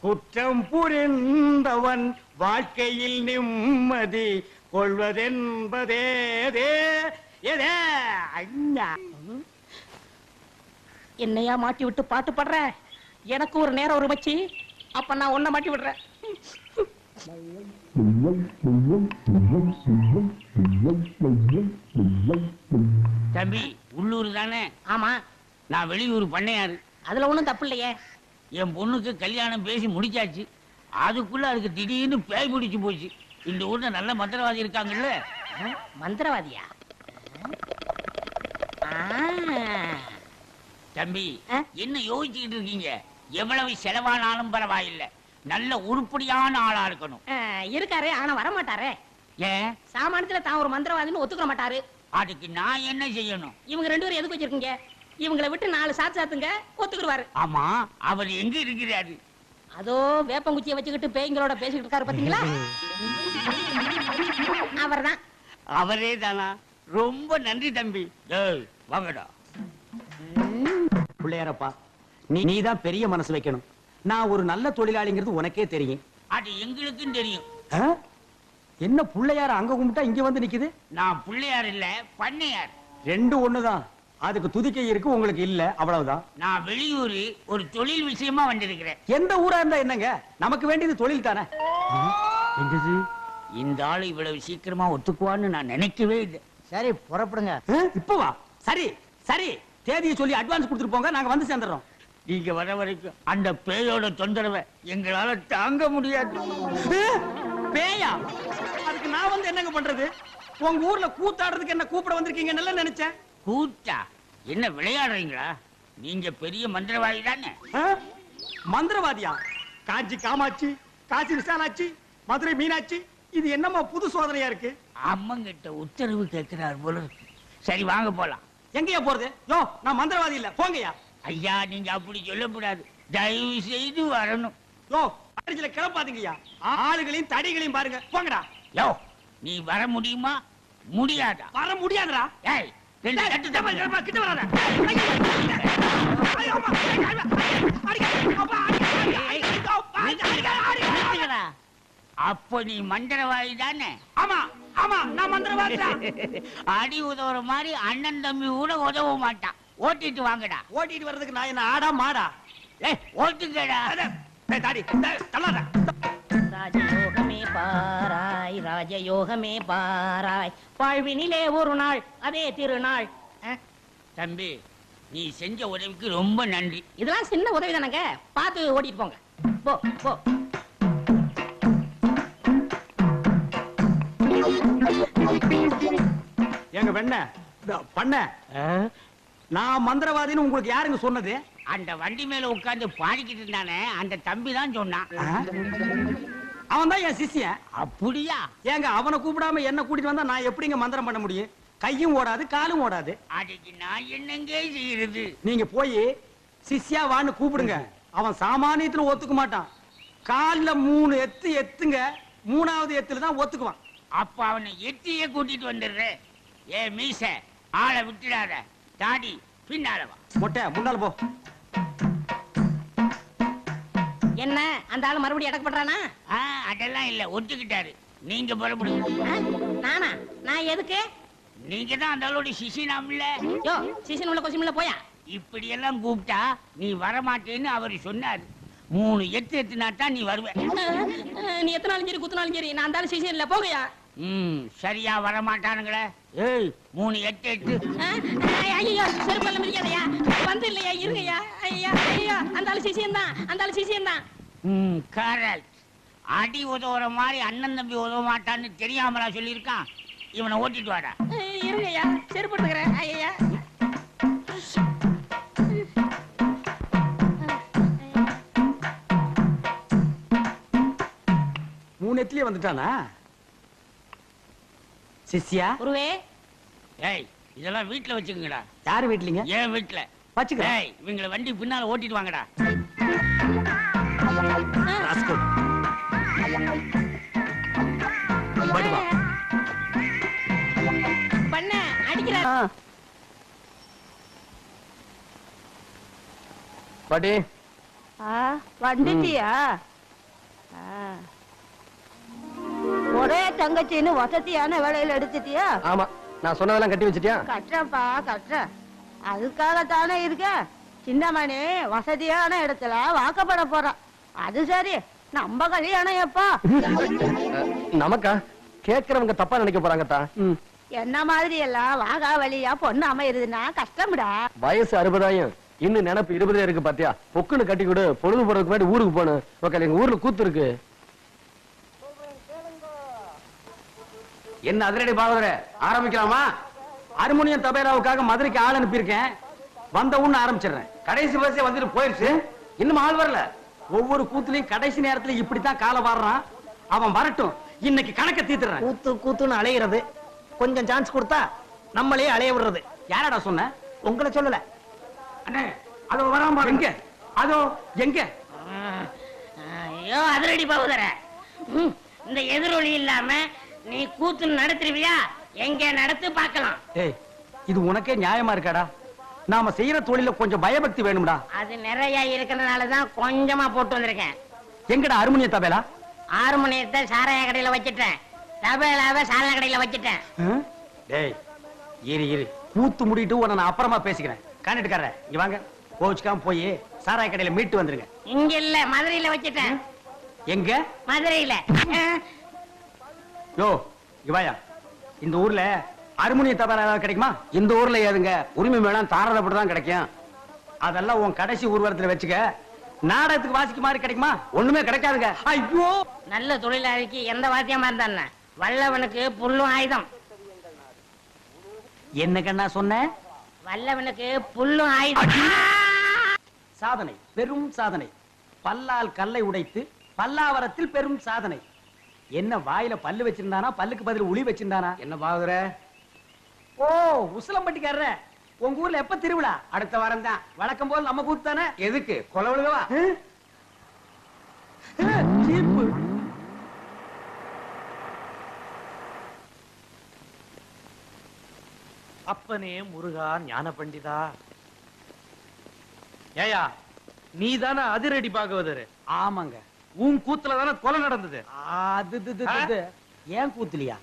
குற்றம் புரிந்தவன் வாழ்க்கையில் நிம்மதி கொள்வதென்பதே என்னையா மாட்டி விட்டு பாட்டு பாடுற? எனக்கு ஒரு நேரம் ஒரு மச்சி. அப்ப நான் உன்னை மாட்டி விடுறேன். தம்பி உள்ளூர் தானே? ஆமா. நான் வெளியூர் பண்ணையாரு. அதுல ஒண்ணும் தப்பு இல்லையே. என் பொண்ணுக்கு கல்யாணம் பேசி முடிச்சாச்சு. அதுக்குள்ள அதுக்கு திடீர்னு பேய் பிடிச்சு போச்சு. இந்த ஊர்ல நல்ல மந்திரவாதி இருக்காங்கல்ல? மந்திரவாதியா? தம்பி? என்ன யோசிச்சுக்கிட்டு இருக்கீங்க? எவ்வளவு செலவானாலும் பரவாயில்லை. நல்ல உருப்படியான ஆளா இருக்கணும். இருக்காரு ஆனா வர மாட்டாரே ஏன் சாமானியத்துல தான் ஒரு மந்திரவாதின்னு ஒத்துக்க மாட்டாரு. அதுக்கு நான் என்ன செய்யணும்? இவங்க ரெண்டு பேரும் எதுக்கு வச்சிருக்கீங்க? இவங்களை விட்டு நாலு சாத்து சாத்துங்க ஒத்துக்குருவாரு ஆமா அவர் எங்க இருக்கிறாரு? அதோ வேப்பங்குச்சியை வச்சுக்கிட்டு பேய்களோட பேசிக்கிட்டு இருக்காரு பாத்தீங்களா? அவர்தான். அவரே தானா ரொம்ப நன்றி தம்பி. வாங்கடா. பிள்ளையாரப்பா நீ நீதான் பெரிய மனசு வைக்கணும். நான் ஒரு நல்ல தொழிலாளிங்கிறது உனக்கே தெரியும். அது எங்களுக்கும் தெரியும்? என்ன பிள்ளையார அங்க கும்பிட்டா இங்க வந்து நிக்குது? நான் பிள்ளையார் இல்ல பண்ணையார். ரெண்டு ஒண்ணுதான். அதுக்கு துதிக்கை இருக்கு உங்களுக்கு இல்ல அவ்வளவுதான். நான் வெளியூர் ஒரு தொழில் விஷயமா வந்திருக்கிறேன். எந்த ஊரா இருந்தா என்னங்க? நமக்கு வேண்டியது தொழில் தானே? இந்த ஆளு இவ்வளவு சீக்கிரமா ஒத்துக்குவான்னு நான் நினைக்கவே இல்லை. சரி புறப்படுங்க. ஆ? இப்ப வா. சரி சரி. தேதியை சொல்லி அட்வான்ஸ் கொடுத்துட்டு போங்க நாங்க வந்து சேர்ந்துடுறோம் நீங்க வர வரைக்கும் அந்த பேயோட தொந்தரவை எங்களால தாங்க முடியாது? பேயா? அதுக்கு நான் வந்து என்னங்க பண்றது? உங்க ஊர்ல கூத்தாடுறதுக்கு என்ன கூப்பிட வந்திருக்கீங்க நல்லா நினைச்சேன். கூத்தா என்ன விளையாடுறீங்களா? நீங்க பெரிய மந்திரவாதி தானே? மந்திரவாதியா? காஞ்சி காமாட்சி காசி விசாலாட்சி மதுரை மீனாட்சி இது என்னம்மா புது சோதனையா இருக்கு? அம்மங்கிட்ட உத்தரவு கேட்கிறார் போல இருக்கு. சரி வாங்க போலாம். எங்கயா போறது? யோ நான் மந்திரவாதி இல்ல. போங்கய்யா. ஐயா நீங்க அப்படி சொல்லக்கூடாது. தயவு செய்து வரணும். யோ அடிச்சல கிளப்பாதீங்கய்யா. ஆளுகளையும் தடிகளையும் பாருங்க. போங்கடா. யோ நீ வர முடியுமா? முடியாதா? வர முடியாதுடா. ஏய் அப்பா, நீ மந்திரவாதி தானே? ஆமா ஆமா நான் மந்திரவாதிடா. அடி உதவுற மாதிரி அண்ணன் தம்பி கூட உதவ மாட்டான். ஓட்டிட்டு வாங்கடா. ஓட்டிட்டு வர்றதுக்கு நான் என்ன ஆடா மாடா? ஏய் ஓட்டுங்கடா. தாடி டேய், தள்ளாத. ராஜயோகமே பாராய் ராஜயோகமே பாராய். வாழ்வினிலே ஒரு நாள் அதே திருநாள். தம்பி நீ செஞ்ச உதவிக்கு ரொம்ப நன்றி. இதெல்லாம் சின்ன உதவி தானங்க? பார்த்து ஓட்டிட்டு போங்க. போ போ. எங்க வெண்ண. பண்ண. நான் மந்திரவாதின்னு உங்களுக்கு யாருங்க சொன்னது? அந்த வண்டி மேல உட்கார்ந்து பாடிக்கிட்டு இருந்தானே அந்த தம்பி தான் சொன்னான். அவன் தான் என் சிஷ்யன். அப்படியா? ஏங்க அவனை கூப்பிடாம என்ன கூட்டிட்டு வந்தா நான் எப்படிங்க மந்திரம் பண்ண முடியும்? கையும் ஓடாது காலும் ஓடாது. அதுக்கு நான் என்னங்க செய்யறது? நீங்க போய் சிஷ்யா வான்னு கூப்பிடுங்க. அவன் சாமானியத்துல ஒத்துக்க மாட்டான். கால்ல மூணு எத்து எத்துங்க மூணாவது எத்துல தான் ஒத்துக்குவான். அப்ப அவனை எட்டியே கூட்டிட்டு வந்துடுறேன் ஏ மீச ஆளை விட்டுடாத. தாடி பின்னால வா. மொட்டை முன்னால போ. என்ன? அந்த ஆளு மறுபடியும் அடக்க பண்றானா? ஆ, அதெல்லாம் இல்ல. ஒத்துக்கிட்டாரு. நீங்க புறப்படுங்க நானா? நான் எதுக்கு? நீங்க தான் அந்த ஆளோட சிசினாம்ல யோ சீசன் உள்ள கொஸ்டின்ல போயா? இப்படி எல்லாம் கூப்பிட்டா நீ வரமாட்டேன்னு அவர் சொன்னாரு. மூணு எத்து எத்துனா தான் நீ வருவ. நீ எத்தனாலும் சரி குத்தினாலும் சரி நான் அந்த சீசன் இல்ல போகையா? ம் சரியா வரமாட்டானுங்களே. ஏய் மூணு எட்டு எட்டு. ஐயோ செருப்பெல்லாம் மிதிக்காதயா. வந்து இல்லையா இருங்கய்யா ஐயா ஐயா அந்த ஆளு சிசியம் தான் அந்த ஆளு சிசியம் தான் ம் கரெக்ட் அடி உதவுற மாதிரி அண்ணன் தம்பி உதவ மாட்டான்னு தெரியாமலா சொல்லியிருக்கான். இவனை ஓட்டிட்டு வாடா. இருங்கய்யா செருப்பு எடுத்துக்கிறேன் ஐயா மூணு எத்துலயே வந்துட்டானா? சிஷ்யா? குருவே ஏய் இதெல்லாம் வீட்ல வச்சுக்கோங்கடா. யாரு வீட்லீங்க? ஏன் வீட்ல. வச்சுக்கிறேன் ஏய் இவங்களை வண்டி பின்னால ஓட்டிட்டு வாங்கடா. ராஸ்கல். படி வா. பண்ண அடிக்கிற. பாட்டி. ஆ வந்துட்டியா? ஆ. ஒரே தங்கச்சின்னு வசதியான வேலையில எடுத்துட்டியா? ஆமா. நான் சொன்னதெல்லாம் கட்டி வச்சிட்டியா? கட்டுறேன்ப்பா கட்டுறேன். அதுக்காக தானே இருக்க. சின்னமணி வசதியான இடத்துல வாக்கப்பட போறான் அது சரி நம்ம கல்யாணம் எப்பா? நமக்கா? கேக்குறவங்க தப்பா நினைக்க போறாங்கத்தா. என்ன மாதிரி எல்லாம் வாகா வழியா பொண்ணு அமையுதுன்னா கஷ்டம்டா. வயசு அறுபதாயிரம் இன்னும் நினைப்பு இருபதே இருக்கு பாத்தியா? பொக்குன்னு கட்டி கொடு பொழுது போறதுக்கு முன்னாடி ஊருக்கு போகணும். ஓகே எங்க ஊர்ல கூத்து இருக்கு. என்ன அதிரடி பாவதர ஆரம்பிக்கலாமா? அருமுனியம் தபேராவுக்காக மதுரைக்கு ஆள் அனுப்பியிருக்கேன். வந்த உடனே ஆரம்பிச்சிடுறேன். கடைசி பஸ்ஸே வந்துட்டு போயிருச்சு. இன்னும் ஆள் வரல. ஒவ்வொரு கூத்துலயும் கடைசி நேரத்துல இப்படித்தான் காலை வாடுறான். அவன் வரட்டும். இன்னைக்கு கணக்க தீத்துறேன் கூத்து கூத்துன்னு அலையிறது. கொஞ்சம் சான்ஸ் கொடுத்தா நம்மளே அலைய விடுறது. யாரடா சொன்ன? உங்களை சொல்லல. அண்ணே அதோ வராம எங்க? அதோ எங்க? ஐயோ அதிரடி பகுதர இந்த எதிரொலி இல்லாம நீ கூத்து நடத்துருவியா? எங்க நடத்து பார்க்கலாம். ஏய் இது உனக்கே நியாயமா இருக்காடா? நாம செய்யற தொழில கொஞ்சம் பயபக்தி வேணும்டா. அது நிறைய இருக்கிறதுனால தான் கொஞ்சமா போட்டு வந்திருக்கேன். எங்கடா அருமுனிய தபேலா? ஆறு மணியத்தை சாராய கடையில வச்சிட்டேன். தபேலாவை சாராய கடையில வச்சிட்டேன்? டேய் இரு இரு. கூத்து முடிட்டு உன்னை நான் அப்புறமா பேசிக்கிறேன். காண்டிட்டுக்காரர் இங்க வாங்க. கோச்சுக்காம போய் சாராய கடையில மீட்டு வந்துருங்க. இங்க இல்ல மதுரையில வச்சிட்டேன். எங்க? மதுரையில. யோ இங்க வாயா. இந்த ஊர்ல அருமுனிய தபால் ஏதாவது கிடைக்குமா? இந்த ஊர்ல ஏதுங்க? உரிமை மேளம் தாராளப்பட்டு தான் கிடைக்கும். அதெல்லாம் உன் கடைசி ஊர்வலத்துல வச்சுக்க நாடகத்துக்கு வாசிக்க மாதிரி கிடைக்குமா? ஒண்ணுமே கிடைக்காதுங்க. ஐயோ! நல்ல தொழிலாளிக்கு எந்த வாத்தியமா இருந்தா வல்லவனுக்கு புல்லும் ஆயுதம். என்ன கண்ணா சொன்ன வல்லவனுக்கு புல்லும் ஆயுதம். சாதனை பெரும் சாதனை. பல்லால் கல்லை உடைத்து பல்லாவரத்தில் பெரும் சாதனை. என்ன வாயில பல்லு வச்சிருந்தானா? பல்லுக்கு பதில் உளி வச்சிருந்தானா? என்ன பாகுற? ஓ உசிலம்பட்டிக்காரர. உங்க ஊர்ல எப்ப திருவிழா? அடுத்த வாரம் தான் வழக்கம் போல் நம்ம கூத்து தானே? எதுக்கு? கொலை விழுகவா? ஜீப்பு அப்பனே முருகா ஞான பண்டிதா ஏயா நீ தானே அதிரடி பாகவதரு ஆமாங்க. உன் கூத்துல தானே கொலை நடந்தது? அது. ஏன் கூத்துலியா?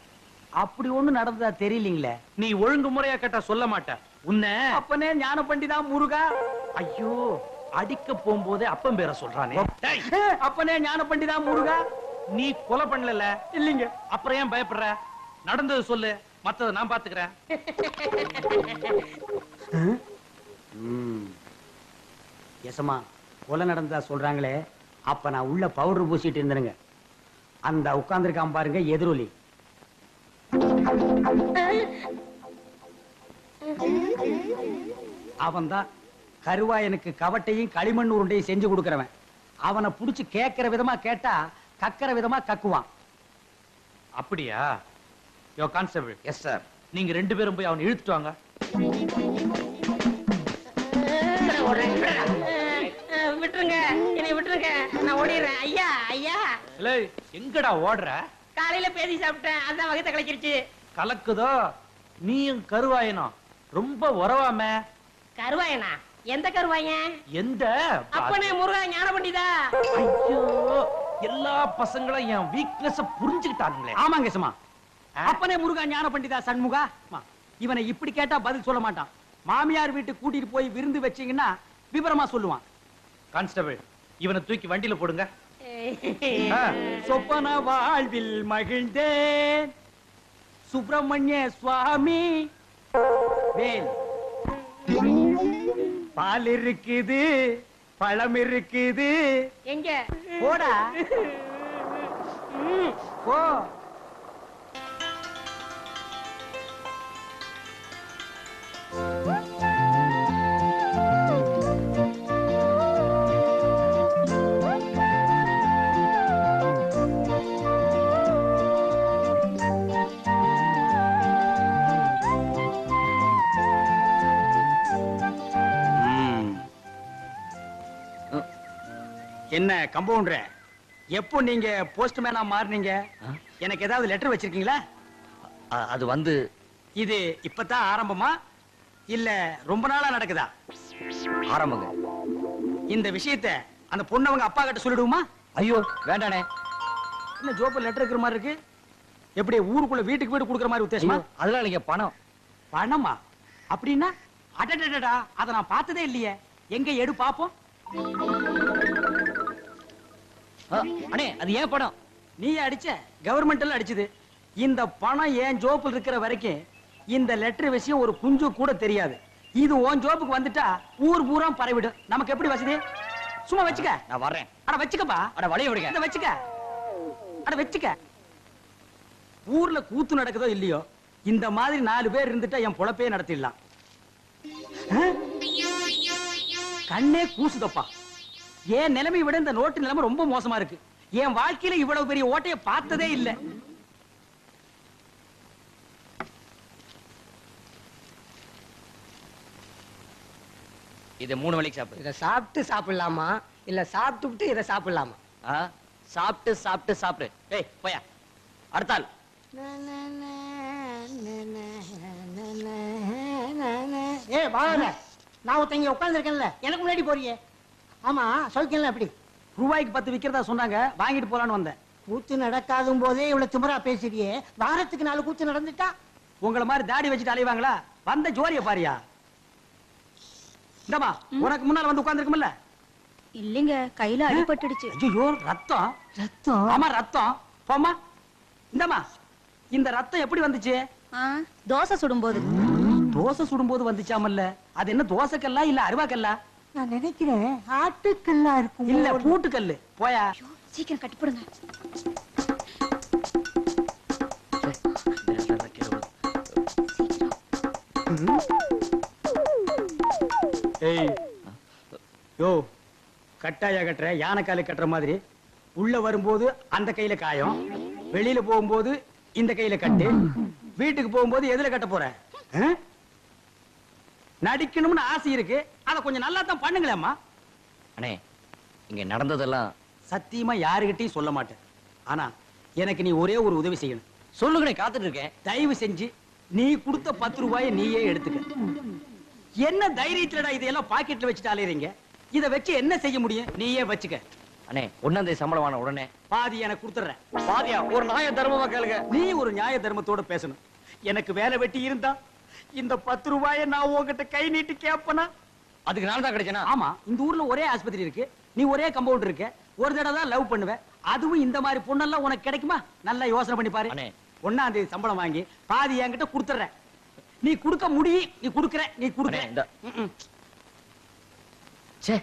அப்படி ஒண்ணு நடந்ததா தெரியலீங்களே? நீ ஒழுங்கு முறையா கேட்டா சொல்ல மாட்ட. உன்னை அப்பனே ஞான பண்டிதா முருகா. ஐயோ அடிக்க போகும்போதே அப்பன் பேரை சொல்றானே. அப்பனே ஞான பண்டிதா முருகா. நீ கொலை பண்ணல இல்லீங்க. அப்புறம் ஏன் பயப்படுற? நடந்தது சொல்லு. மத்தத நான் பாத்துக்கிறேன். எசமா கொலை நடந்ததா சொல்றாங்களே? அப்ப நான் உள்ள பவுடர் பூசிட்டு இருந்தேனுங்க அந்த உட்கார்ந்திருக்கான் பாருங்க எதிரொலி. அவன்தான் கருவாயனுக்கு கவட்டையும் களிமண் உருண்டையும் செஞ்சு கொடுக்கறவன். அவனை புடிச்சு கேட்கிற விதமா கேட்டா கக்கற விதமா கக்குவான். அப்படியா? யோ கான்ஸ்டபிள் எஸ் சார் நீங்க ரெண்டு பேரும் போய் அவனை இழுத்துட்டு வாங்க. விட்டுருங்க. என்னை விட்டுருங்க நான் ஓடிடுறேன். ஐயா ஐயா. இல்ல எங்கடா ஓடுற? காலையில பேசி சாப்பிட்டேன். அதான் வகத்தை கலக்கிருச்சு. கலக்குதோ? நீயும் கருவாயனும். ரொம்ப உறவாம. கருவாயனா? எந்த கருவாயன்? எந்த? அப்பனே முருகா ஞான பண்டிதா ஐயோ எல்லா பசங்களும் என் வீக்னஸ் புரிஞ்சுக்கிட்டானுங்களே. ஆமாங்க சும்மா அப்பனே முருகா ஞான பண்டிதா சண்முகா இவனை இப்படி கேட்டா பதில் சொல்ல மாட்டான். மாமியார் வீட்டுக்கு கூட்டிட்டு போய் விருந்து வச்சீங்கன்னா விவரமா சொல்லுவான். கான்ஸ்டபிள் இவனை தூக்கி வண்டியில போடுங்க. சொப்பன வாழ்வில் மகிழ்ந்தேன். சுப்பிரமணிய சுவாமி. வேல் பால் இருக்குது பழம் இருக்குது. எங்க? போடா. போ. என்ன கம்பவுண்டர்? எப்போ நீங்க போஸ்ட்மேனா மாறுனீங்க? எனக்கு ஏதாவது லெட்டர் வச்சிருக்கீங்களா? அது வந்து இது இப்பதான் ஆரம்பமா? இல்ல ரொம்ப நாளா நடக்குதா? ஆரம்பங்க. இந்த விஷயத்த அந்த பொண்ணு அவங்க அப்பா கிட்ட சொல்லிடுவோமா? ஐயோ. வேண்டானே. என்ன ஜோப்பு லெட்டர் இருக்கிற மாதிரி இருக்கு? எப்படி ஊருக்குள்ள வீட்டுக்கு வீடு கொடுக்குற மாதிரி உத்தேசமா? அதெல்லாம் இல்லைங்க பணம். பணமா? அப்படின்னா அடடடடா அதை நான் பார்த்ததே இல்லையே. எங்க எடு பாப்போம். அண்ணே அது ஏன் பணம் நீ அடிச்ச கவர்மெண்ட்ல அடிச்சது. இந்த பணம் என் ஜோப்பில் இருக்கிற வரைக்கும் இந்த லெட்டர் விஷயம் ஒரு குஞ்சு கூட தெரியாது. இது உன் ஜோப்புக்கு வந்துட்டா ஊர் பூரா பரவிடும். நமக்கு எப்படி வசதி? சும்மா வச்சுக்க. நான் வர்றேன். அட வச்சுக்கப்பா. அட வழிய விடுங்க. இத வச்சுக்க. அட வச்சுக்க. ஊர்ல கூத்து நடக்குதோ இல்லையோ இந்த மாதிரி நாலு பேர் இருந்துட்டா என் பொழப்பே நடத்திடலாம்? கண்ணே கூசுதப்பா. என் நிலைமை விட இந்த நோட்டு நிலைமை ரொம்ப மோசமா இருக்கு. என் வாழ்க்கையில இவ்வளவு பெரிய ஓட்டைய பார்த்ததே இல்ல. இது மூணு வேளைக்கு சாப்பிடு. இத சாப்பிட்டு சாப்பிடலாமா? இல்ல சாப்பிட்டுட்டு இத சாப்பிடலாமா? சாப்பிட்டு சாப்பிட்டு சாப்பிடு. ஏய் போயா. அடுத்தாள் ஏ பாருங்க நான் ஒருத்தங்க உட்கார்ந்துருக்கேன்ல. எனக்கு முன்னாடி போறியே ஆமா சொல்லிக்கல அப்படி ரூபாய்க்கு பத்து விக்கிறதா சொன்னாங்க வாங்கிட்டு போலான்னு வந்தேன். கூத்து நடக்காதும் போதே இவ்வளவு திமிரா பேசுறியே வாரத்துக்கு நாலு கூத்து நடந்துட்டா? உங்களை மாதிரி தாடி வச்சுட்டு அலைவாங்களா? வந்த ஜோரிய பாரியா? இந்தமா உனக்கு முன்னால வந்து உட்கார்ந்துருக்கும்ல? இல்லைங்க கையில அடிபட்டுடுச்சு. ஐயோ ரத்தம். ரத்தம்? ஆமா ரத்தம். போமா இந்தமா இந்த ரத்தம் எப்படி வந்துச்சு? தோசை சுடும்போது. தோசை சுடும்போது வந்துச்சாமல்ல? அது என்ன தோசை கல்லா இல்ல அருவா கல்லா நான் நினைக்கிறேன் ஆட்டுக்கல்லா இருக்கும் இல்ல பூட்டுக்கல்லு. போயா. சீக்கிரம் கட்டிப்படுங்க ஏய் யோ கட்டாயா கட்டுற யானை காலு கட்டுற மாதிரி. உள்ள வரும்போது அந்த கையில காயம் வெளியில போகும்போது இந்த கையில கட்டு. வீட்டுக்கு போகும்போது எதுல கட்ட போற? நடிக்கணும்னு ஆசை இருக்கு. அத கொஞ்சம் நல்லா தான் பண்ணுங்களேம்மா. அண்ணே இங்க நடந்ததெல்லாம் சத்தியமா யாருகிட்டயும் சொல்ல மாட்டேன். ஆனா எனக்கு நீ ஒரே ஒரு உதவி செய்யணும். சொல்லுங்கண்ணே காத்துட்டு இருக்கேன். தயவு செஞ்சு நீ கொடுத்த பத்து ரூபாயை நீயே எடுத்துக்க. என்ன தைரியத்துலடா இதையெல்லாம் பாக்கெட்ல வச்சுட்டு அலையறீங்க? இத வச்சு என்ன செய்ய முடியும்? நீயே வச்சுக்க. அண்ணே ஒன்னாம் தேதி சம்பளம் வாங்கின உடனே பாதி எனக்கு கொடுத்துறேன் பாதியா? ஒரு நாய தர்மமா கேளுங்க. நீ ஒரு நியாய தர்மத்தோட பேசணும். எனக்கு வேலை வெட்டி இருந்தா இந்த பத்து ரூபாயை நான் உன்கிட்ட கை நீட்டி கேப்பனா? அதுக்கு நான் தான் கிடைச்சேனா? ஆமா இந்த ஊர்ல ஒரே ஆஸ்பத்திரி இருக்கு. நீ ஒரே கம்பவுண்ட் இருக்க. ஒரு தடவை தான் லவ் பண்ணுவ. அதுவும் இந்த மாதிரி பொண்ணெல்லாம் உனக்கு கிடைக்குமா? நல்லா யோசனை பண்ணி பாரு. ஒன்னாம் தேதி சம்பளம் வாங்கி பாதி என்கிட்ட கொடுத்துறேன் நீ கொடுக்க முடியும் நீ கொடுக்கற நீ கொடுக்கற. ச்சே.